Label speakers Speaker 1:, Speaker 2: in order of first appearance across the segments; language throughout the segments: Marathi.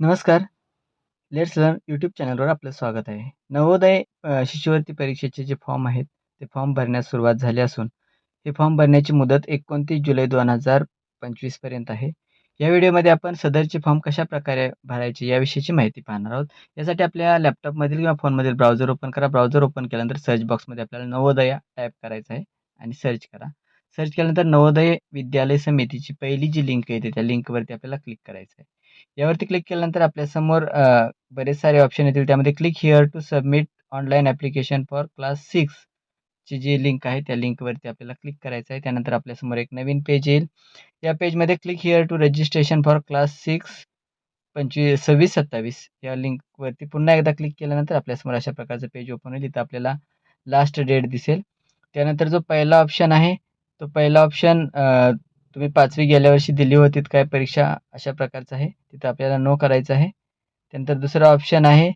Speaker 1: नमस्कार. लेट्स लर्न यूट्यूब चॅनलवर आपलं स्वागत आहे. नवोदय शिष्यवृत्ती परीक्षेचे जे फॉर्म आहेत, ते फॉर्म भरण्यास सुरुवात झाली असून, हे फॉर्म भरण्याची मुदत 29 जुलै दोन हजार पंचवीसपर्यंत आहे. या व्हिडिओमध्ये आपण सदरचे फॉर्म कशाप्रकारे भरायचे याविषयीची माहिती पाहणार आहोत. यासाठी आपल्या लॅपटॉपमधील किंवा फोनमधील ब्राउझर ओपन करा. ब्राउझर ओपन केल्यानंतर सर्च बॉक्समध्ये आपल्याला नवोदया टाईप करायचं आहे आणि सर्च करा. सर्च केल्यानंतर नवोदय विद्यालय समितीची पहिली जी लिंक येते, त्या लिंकवरती आपल्याला क्लिक करायचं आहे. यावरती क्लिक केल्यानंतर आपल्यासमोर बरेच सारे ऑप्शन येतील. त्यामध्ये click here to submit online application for class six ची जी लिंक आहे, त्या लिंकवरती आपल्याला क्लिक करायचं आहे. त्यानंतर आपल्यासमोर एक नवीन पेज येईल. या पेजमध्ये click here to registration for class 6 25 26-27 या लिंकवरती पुन्हा एकदा क्लिक केल्यानंतर आपल्यासमोर अशा प्रकारचं पेज ओपन होईल. इथं आपल्याला लास्ट डेट दिसेल. त्यानंतर जो पहिला ऑप्शन आहे, तो पहिला ऑप्शन तुम्ही पाचवी गेल्या वर्षी दिली होतीत काय परीक्षा अशा प्रकारचं आहे. तिथं आपल्याला नो करायचं आहे. त्यानंतर दुसरा ऑप्शन आहे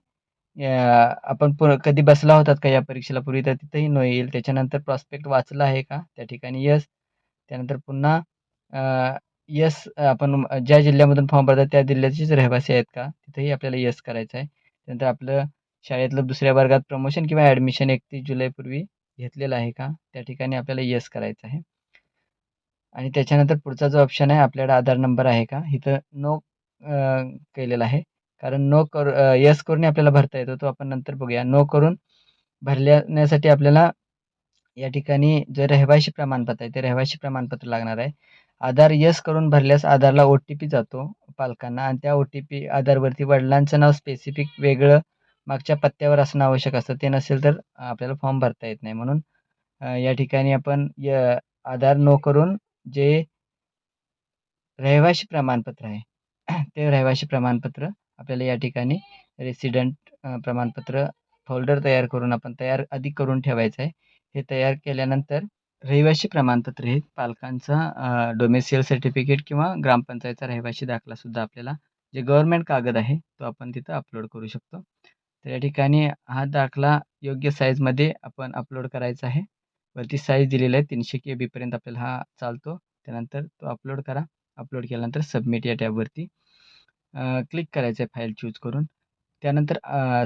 Speaker 1: आपण पु कधी बसला होतात का या परीक्षेला पूर्वी, तर तिथंही नो येईल. त्याच्यानंतर प्रॉस्पेक्ट वाचला आहे का, त्या ठिकाणी येस. त्यानंतर पुन्हा यस आपण ज्या जिल्ह्यामधून फॉर्म भरतात त्या जिल्ह्याचेच रहिवासी आहेत का, तिथंही आपल्याला येस करायचं आहे. त्यानंतर आपलं शाळेतलं दुसऱ्या वर्गात प्रमोशन किंवा ॲडमिशन 31 जुलैपूर्वी घेतलेलं आहे का, त्या ठिकाणी आपल्याला येस करायचं आहे. आणि त्याच्यानंतर पुढचा जो ऑप्शन आहे, आपल्याकडे आधार नंबर आहे का, इथं नो केलेला आहे. कारण नो कर यस करून आपल्याला भरता येतो, तो आपण नंतर बघूया. नो करून भरल्यासाठी आपल्याला या ठिकाणी जे रहिवासी प्रमाणपत्र आहे, ते रहिवासी प्रमाणपत्र लागणार आहे. आधार यस करून भरल्यास आधारला ओ-टी-पी जातो पालकांना आणि त्या ओ-टी-पी आधारवरती वडिलांचं नाव स्पेसिफिक वेगळं मागच्या पत्त्यावर असणं आवश्यक असतं. ते नसेल तर आपल्याला फॉर्म भरता येत नाही. म्हणून या ठिकाणी आपण य आधार नो करून जे रहिवासी प्रमाणपत्र आहे, ते रहिवासी प्रमाणपत्र आपल्याला या ठिकाणी रेसिडेंट प्रमाणपत्र फोल्डर तयार करून आपण तयार अधिक करून ठेवायचं आहे. हे तयार केल्यानंतर रहिवासी प्रमाणपत्र हे पालकांचा डोमेसियल सर्टिफिकेट किंवा ग्रामपंचायतचा रहिवासी दाखलासुद्धा आपल्याला जे गव्हर्नमेंट कागद आहे, तो आपण तिथं अपलोड करू शकतो. तर या ठिकाणी हा दाखला योग्य साईजमध्ये आपण अपलोड करायचा आहे. वरती साईज दिलेलं आहे तीनशे के बीपर्यंत आपल्याला हा चालतो. त्यानंतर तो अपलोड करा. अपलोड केल्यानंतर सबमिट या टॅबवरती क्लिक करायचं आहे फाईल चूज करून. त्यानंतर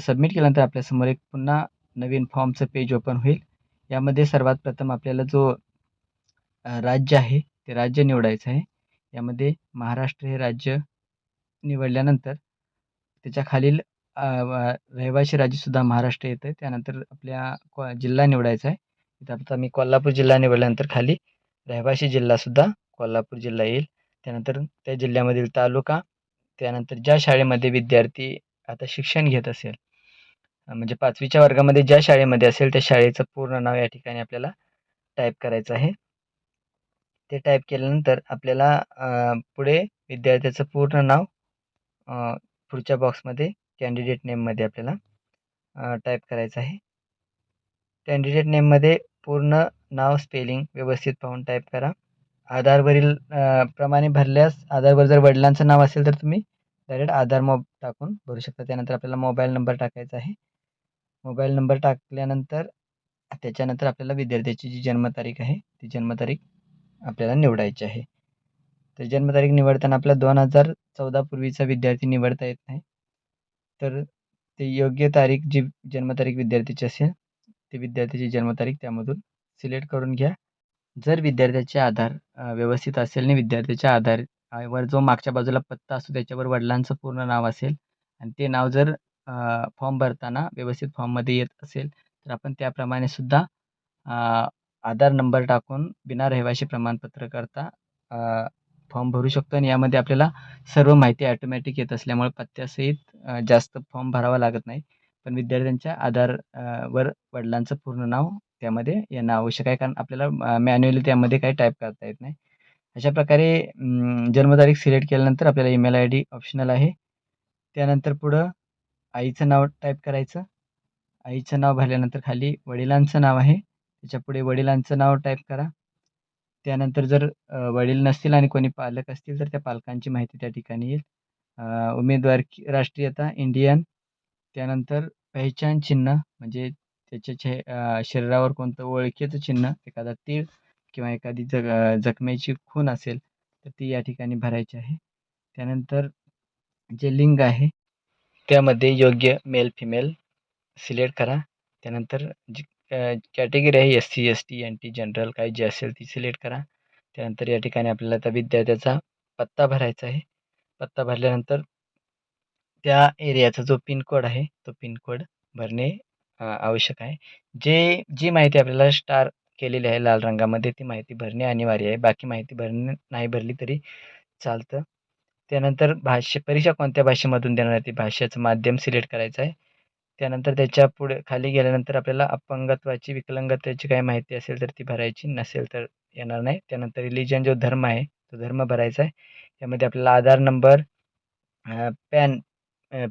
Speaker 1: सबमिट केल्यानंतर आपल्यासमोर एक पुन्हा नवीन फॉर्मचं पेज ओपन होईल. यामध्ये सर्वात प्रथम आपल्याला जो राज्य आहे, ते राज्य निवडायचं आहे. यामध्ये महाराष्ट्र हे राज्य निवडल्यानंतर त्याच्या खालील रहिवासी राज्यसुद्धा महाराष्ट्र येतं. त्यानंतर आपल्या जिल्हा निवडायचा आहे. इथं आता मी कोल्हापूर जिल्हा निवडल्यानंतर खाली रहिवासी जिल्हासुद्धा कोल्हापूर जिल्हा येईल. त्यानंतर त्या जिल्ह्यामधील तालुका, त्यानंतर ज्या शाळेमध्ये विद्यार्थी आता शिक्षण घेत असेल, म्हणजे पाचवीच्या वर्गामध्ये ज्या शाळेमध्ये असेल, त्या शाळेचं पूर्ण नाव या ठिकाणी आपल्याला टाईप करायचं आहे. ते टाईप केल्यानंतर आपल्याला पुढे विद्यार्थ्याचं पूर्ण नाव पुढच्या बॉक्समध्ये कॅन्डिडेट नेममध्ये आपल्याला टाईप करायचं आहे. कँडिडेट नेममध्ये पूर्ण नाव स्पेलिंग व्यवस्थित पाहून टाईप करा. आधारवरील प्रमाणे भरल्यास आधारवर जर वडिलांचं नाव असेल, तर तुम्ही डायरेक्ट आधार मॉब टाकून भरू शकता. त्यानंतर आपल्याला मोबाईल नंबर टाकायचा आहे. मोबाईल नंबर टाकल्यानंतर त्याच्यानंतर आपल्याला विद्यार्थ्याची जी जन्मतारीख आहे, ती जन्मतारीख आपल्याला निवडायची आहे. तर जन्मतारीख निवडताना आपल्याला 2014 पूर्वीचा विद्यार्थी निवडता येत नाही. तर ते योग्य तारीख जी जन्मतारीख विद्यार्थ्याची असेल, ते विद्यार्थ्याची जन्मतारीख त्यामधून सिलेक्ट करून घ्या. जर विद्यार्थ्याचे आधार व्यवस्थित असेल आणि विद्यार्थ्याच्या आधार वर जो मागच्या बाजूला पत्ता असतो, त्याच्यावर वडिलांचं पूर्ण नाव असेल आणि ते नाव जर फॉर्म भरताना व्यवस्थित फॉर्ममध्ये येत असेल, तर आपण त्याप्रमाणे सुद्धा आधार नंबर टाकून बिना रहिवासी प्रमाणपत्र करता फॉर्म भरू शकतो आणि यामध्ये आपल्याला सर्व माहिती ॲटोमॅटिक येत असल्यामुळे पत्त्यासहित जास्त फॉर्म भरावा लागत नाही. पण विद्यार्थ्यांच्या आधार वर वडिलांचं पूर्ण नाव त्यामध्ये येणं आवश्यक आहे. कारण आपल्याला मॅन्युअली त्यामध्ये काही टाईप करता येत नाही. अशा प्रकारे जन्मतारीख सिलेक्ट केल्यानंतर आपल्याला ईमेल आय डी ऑप्शनल आहे. त्यानंतर पुढं आईचं नाव टाईप करायचं. आईचं नाव भरल्यानंतर खाली वडिलांचं नाव आहे, त्याच्यापुढे वडिलांचं नाव टाईप करा. त्यानंतर जर वडील नसतील आणि कोणी पालक असतील, तर त्या पालकांची माहिती त्या ठिकाणी येईल. उमेदवार की राष्ट्रीयता इंडियन, त्यानंतर पहिचान चिन्ह म्हणजे त्याच्या चे शरीरावर कोणतं ओळखीचं चिन्ह, एखादा तीळ किंवा एखादी जग जखमेची खूण असेल, तर ती या ठिकाणी भरायची आहे. त्यानंतर जे लिंग आहे त्यामध्ये योग्य मेल फिमेल सिलेक्ट करा. त्यानंतर जी कॅटेगरी आहे S C S T N T general काही जी असेल ती सिलेक्ट करा. त्यानंतर या ठिकाणी आपल्याला त्या विद्यार्थ्याचा पत्ता भरायचा आहे. पत्ता भरल्यानंतर त्या एरियाचा जो पिनकोड आहे तो पिनकोड भरणे आवश्यक आहे. जे जी माहिती आपल्याला स्टार केलेली आहे लाल रंगामध्ये ती माहिती भरणे अनिवार्य आहे. बाकी माहिती भरणे नाही भरली तरी चालतं. त्यानंतर भाषे परीक्षा कोणत्या भाषेमधून देणार आहे? ती भाषेचं माध्यम सिलेक्ट करायचं आहे. त्यानंतर त्याच्या पुढे खाली गेल्यानंतर आपल्याला अपंगत्वाची विकलांगतेची काही माहिती असेल तर ती भरायची नसेल तर येणार नाही. त्यानंतर रिलिजन जो धर्म आहे तो धर्म भरायचा आहे. यामध्ये आपल्याला Aadhaar number pen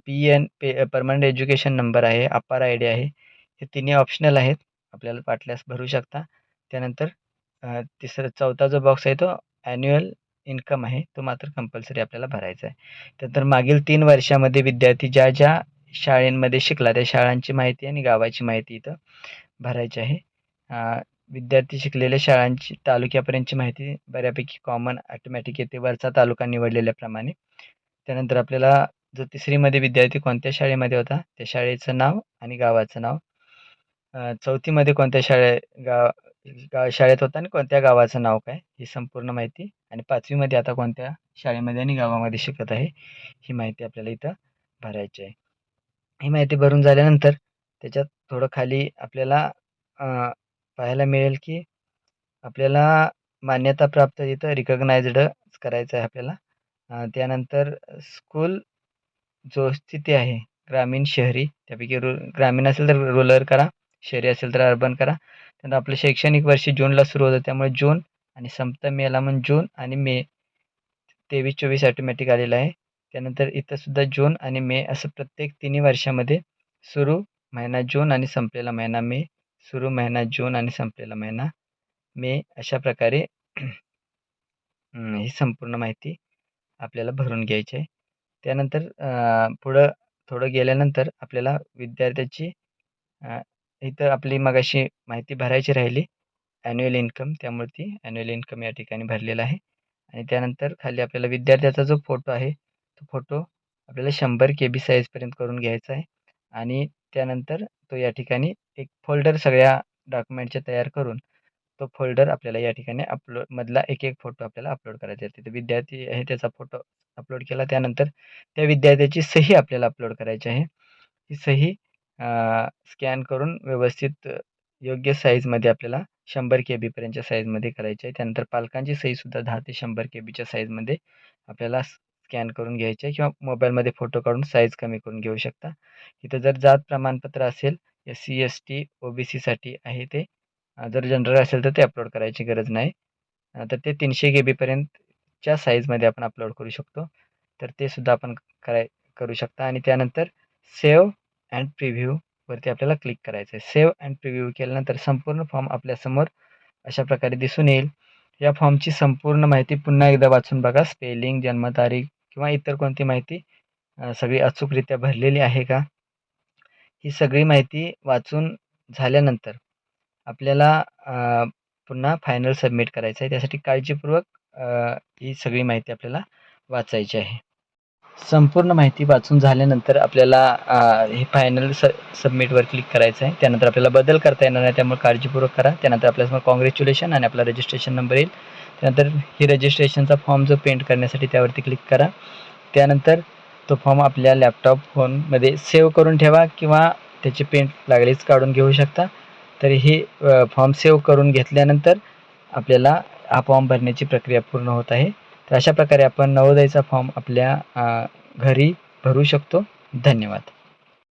Speaker 1: P N पे परमनंट एज्युकेशन नंबर आहे अपार आय डी आहे. हे तिन्ही ऑप्शनल आहेत. आपल्याला वाटल्यास भरू शकता. त्यानंतर तिसरा चौथा जो बॉक्स आहे तो ॲन्युअल इन्कम आहे. तो मात्र कंपल्सरी आपल्याला भरायचा आहे. त्यानंतर मागील तीन वर्षामध्ये विद्यार्थी ज्या ज्या शाळेंमध्ये शिकला त्या शाळांची माहिती आणि गावाची माहिती इथं भरायची आहे. विद्यार्थी शिकलेल्या शाळांची तालुक्यापर्यंतची माहिती बऱ्यापैकी कॉमन ॲटोमॅटिक येते. वरचा तालुका निवडलेल्याप्रमाणे. त्यानंतर आपल्याला जो तिसरीमध्ये विद्यार्थी कोणत्या शाळेमध्ये होता? त्या शाळेचं नाव आणि गावाचं नाव. चौथीमध्ये कोणत्या शाळे गाव गा शाळेत होता आणि कोणत्या गावाचं नाव काय? ही संपूर्ण माहिती. आणि पाचवीमध्ये आता कोणत्या शाळेमध्ये आणि गावामध्ये शिकत आहे? ही माहिती आपल्याला इथं भरायची आहे. ही माहिती भरून झाल्यानंतर त्याच्यात थोडं खाली आपल्याला पाहायला मिळेल की आपल्याला मान्यताप्राप्त इथं रिकग्नाइज्ड करायचं आहे आपल्याला. त्यानंतर स्कूल जो स्थिती आहे ग्रामीण शहरी त्यापैकी रु ग्रामीण असेल तर रुरल करा शहरी असेल तर अर्बन करा. त्यानंतर आपलं शैक्षणिक वर्ष जूनला सुरू होतं त्यामुळे जून आणि संपतं मेला म्हणून जून आणि मे तेवीस चोवीस ॲटोमॅटिक आलेलं आहे. त्यानंतर इथंसुद्धा जून आणि मे असं प्रत्येक तिन्ही वर्षामध्ये सुरू महिना जून आणि संपलेला महिना मे सुरू महिना जून आणि संपलेला महिना मे अशा प्रकारे ही संपूर्ण माहिती आपल्याला भरून घ्यायची आहे. त्यानंतर पुढं थोडं गेल्यानंतर आपल्याला विद्यार्थ्याची इथं आपली मगाशी माहिती भरायची राहिली. ॲन्युअल इन्कम त्यामुळे ती ॲन्युअल इन्कम या ठिकाणी भरलेला आहे. आणि त्यानंतर खाली आपल्याला विद्यार्थ्याचा जो फोटो आहे तो फोटो आपल्याला शंभर के बी साईजपर्यंत करून घ्यायचा आहे. आणि त्यानंतर तो या ठिकाणी एक फोल्डर सगळ्या डॉक्युमेंटचे तयार करून तो फोल्डर आपल्याला या ठिकाणी अपलोड मधला एक एक फोटो आपल्याला अपलोड करायचा आहे. तिथे विद्यार्थी आहे त्याचा फोटो अपलोड केला त्यानंतर त्या विद्यार्थ्याची सही आपल्याला अपलोड करायची आहे. ही सही स्कॅन करून व्यवस्थित योग्य साईजमध्ये आपल्याला शंभर के बीपर्यंतच्या साईजमध्ये करायची आहे. त्यानंतर पालकांची सहीसुद्धा दहा ते शंभर के बीच्या साईजमध्ये आपल्याला स्कॅन करून घ्यायचे आहे किंवा मोबाईलमध्ये फोटो काढून साईज कमी करून घेऊ शकता. इथं जर जात प्रमाणपत्र असेल S C S T O B सीसाठी आहे ते. जर जनरल असेल तर ते अपलोड करायची गरज नाही. तर ते तीनशे के बीपर्यंतच्या साईजमध्ये आपण अपलोड करू शकतो. तर ते सुद्धा आपण कराय करू शकता. आणि त्यानंतर सेव्ह अँड प्रिव्ह्यूवरती आपल्याला क्लिक करायचं आहे सेव्ह अँड प्रिव्ह्यू केल्यानंतर संपूर्ण फॉर्म आपल्यासमोर अशा प्रकारे दिसून येईल. या फॉर्मची संपूर्ण माहिती पुन्हा एकदा वाचून बघा. स्पेलिंग जन्मतारीख किंवा इतर कोणती माहिती सगळी अचूकरित्या भरलेली आहे का? ही सगळी माहिती वाचून झाल्यानंतर आपल्याला पुन्हा फायनल सबमिट करायचं आहे. त्यासाठी काळजीपूर्वक ही सगळी माहिती आपल्याला वाचायची आहे. संपूर्ण माहिती वाचून झाल्यानंतर आपल्याला हे फायनल स सबमिटवर क्लिक करायचं आहे. त्यानंतर आपल्याला बदल करता येणार नाही त्यामुळे काळजीपूर्वक करा. त्यानंतर आपल्यासमोर कॉंग्रॅच्युलेशन आणि आपला रजिस्ट्रेशन नंबर येईल. त्यानंतर ही रजिस्ट्रेशनचा फॉर्म जो पेंट करण्यासाठी त्यावरती क्लिक करा. त्यानंतर तो फॉर्म आपल्या लॅपटॉप फोनमध्ये सेव्ह करून ठेवा किंवा त्याची पेंट लागलीच काढून घेऊ शकता. तर हे फॉर्म सेव्ह करून घेतल्यानंतर आपल्याला हा फॉर्म भरण्याची प्रक्रिया पूर्ण होत आहे. तर अशा प्रकारे आपण नवोदयचा फॉर्म आपल्या घरी भरू शकतो. धन्यवाद.